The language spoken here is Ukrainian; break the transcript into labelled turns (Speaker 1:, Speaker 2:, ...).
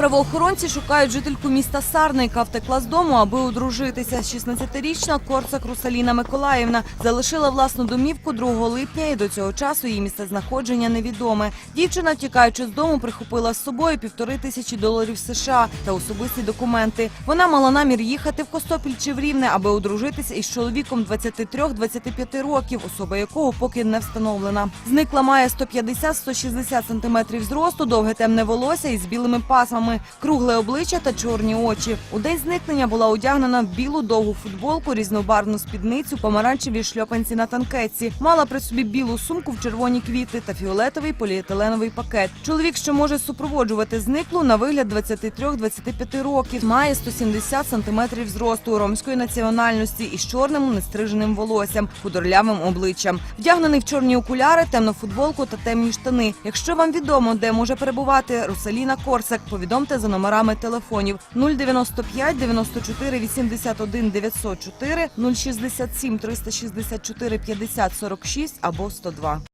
Speaker 1: Правоохоронці шукають жительку міста Сарни, яка втекла з дому, аби одружитися. 16-річна Корсак Русаліна Миколаївна залишила власну домівку 2 липня і до цього часу її місцезнаходження невідоме. Дівчина, втікаючи з дому, прихопила з собою півтори тисячі доларів США та особисті документи. Вона мала намір їхати в Костопіль чи в Рівне, аби одружитися із чоловіком 23-25 років, особа якого поки не встановлена. Зникла має 150-160 сантиметрів зросту, довге темне волосся із білими пасмами, кругле обличчя та чорні очі. У день зникнення була одягнена в білу довгу футболку, різнобарвну спідницю, помаранчеві шльопанці на танкетці. Мала при собі білу сумку в червоні квіти та фіолетовий поліетиленовий пакет. Чоловік, що може супроводжувати зниклу, на вигляд 23-25 років, має 170 сантиметрів зросту, ромської національності із чорним нестриженим волоссям, худорлявим обличчям. Вдягнений в чорні окуляри, темну футболку та темні штани. Якщо вам відомо, де може перебувати Русаліна Корсак, повідомте за номерами телефонів 095 94 81 904, 067 364 50 46 або 102.